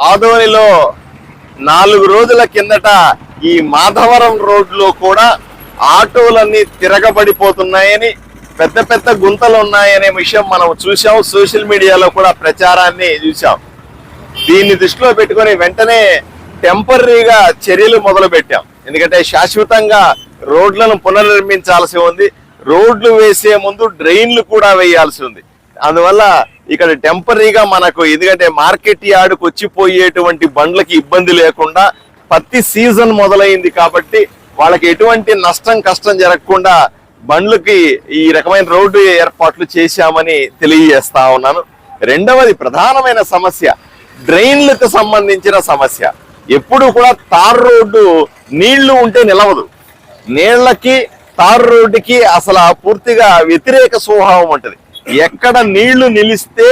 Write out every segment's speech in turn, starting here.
ఆదోనిలో నాలుగు రోజుల కిందట ఈ మాధవరం రోడ్లో కూడా ఆటోలన్నీ తిరగబడిపోతున్నాయని పెద్ద పెద్ద గుంతలు ఉన్నాయనే విషయం మనం చూసాం సోషల్ మీడియాలో కూడా ప్రచారాన్ని చూసాం దీన్ని దృష్టిలో పెట్టుకొని వెంటనే టెంపరీగా చర్యలు మొదలు పెట్టాం ఎందుకంటే శాశ్వతంగా రోడ్లను పునర్నిర్మించాల్సి ఉంది. రోడ్లు వేసే ముందు డ్రైన్లు కూడా వేయాల్సి ఉంది. అందువల్ల ఇక్కడ టెంపరీగా మనకు ఎందుకంటే మార్కెట్ యార్డుకు వచ్చిపోయేటువంటి బండ్లకి ఇబ్బంది లేకుండా పత్తి సీజన్ మొదలైంది కాబట్టి వాళ్ళకి ఎటువంటి నష్టం కష్టం జరగకుండా బండ్లకి ఈ రకమైన రోడ్డు ఏర్పాట్లు చేశామని తెలియజేస్తా ఉన్నాను. రెండవది ప్రధానమైన సమస్య డ్రైన్లకు సంబంధించిన సమస్య. ఎప్పుడు కూడా తార్ రోడ్డు నీళ్ళు ఉంటే నిలవదు. నీళ్ళకి తార్ రోడ్డుకి అసలు పూర్తిగా వ్యతిరేక స్వభావం ఉంటుంది. ఎక్కడ నీళ్ళు నిలిస్తే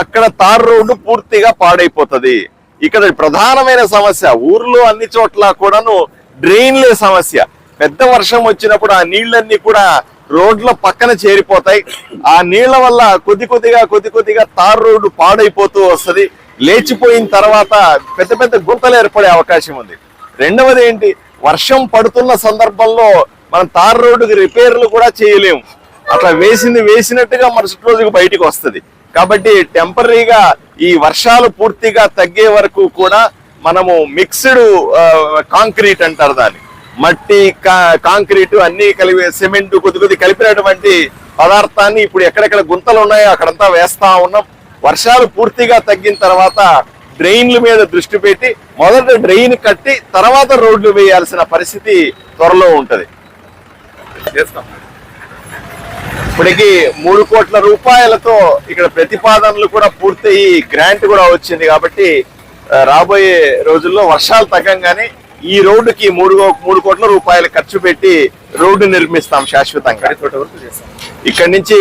అక్కడ తార్ రోడ్డు పూర్తిగా పాడైపోతుంది. ఇక్కడ ప్రధానమైన సమస్య ఊర్లో అన్ని చోట్ల కూడాను డ్రైన్లే సమస్య. పెద్ద వర్షం వచ్చినప్పుడు ఆ నీళ్ళన్నీ కూడా రోడ్ల పక్కన చేరిపోతాయి. ఆ నీళ్ళ వల్ల కొద్ది కొద్దిగా కొద్ది కొద్దిగా తార్ రోడ్డు పాడైపోతూ వస్తుంది. లేచిపోయిన తర్వాత పెద్ద పెద్ద గుంతలు ఏర్పడే అవకాశం ఉంది. రెండవది ఏంటి? వర్షం పడుతున్న సందర్భంలో మనం తార్ రోడ్డుకి రిపేర్లు కూడా చేయలేము. అట్లా వేసింది వేసినట్టుగా మరుసటి రోజుకి బయటికి వస్తుంది. కాబట్టి టెంపరీగా ఈ వర్షాలు పూర్తిగా తగ్గే వరకు కూడా మనము మిక్స్డ్ కాంక్రీట్ అంటారు దాన్ని. మట్టి కా- కాంక్రీట్ అన్ని కలిపి సిమెంట్ కొద్ది కొద్ది కలిపినటువంటి పదార్థాన్ని ఇప్పుడు ఎక్కడెక్కడ గుంతలు ఉన్నాయో అక్కడంతా వేస్తా ఉన్నాం. వర్షాలు పూర్తిగా తగ్గిన తర్వాత డ్రైన్ల మీద దృష్టి పెట్టి మొదట డ్రైన్ కట్టి తర్వాత రోడ్లు వేయాల్సిన పరిస్థితి త్వరలో ఉంటుంది. చేస్తాం. ఇప్పటికి మూడు కోట్ల రూపాయలతో ఇక్కడ ప్రతిపాదనలు కూడా పూర్తయి గ్రాంట్ కూడా వచ్చింది కాబట్టి రాబోయే రోజుల్లో వర్షాలు తగ్గంగానే ఈ రోడ్డుకి మూడు మూడు కోట్ల రూపాయలు ఖర్చు పెట్టి రోడ్డు నిర్మిస్తాం శాశ్వతంగా. ఇక్కడ నుంచి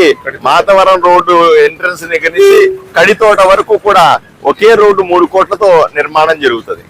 మాతవరం రోడ్డు ఎంట్రన్స్ దగ్గర నుంచి కడితోట వరకు కూడా ఒకే రోడ్డు మూడు కోట్లతో నిర్మాణం జరుగుతుంది.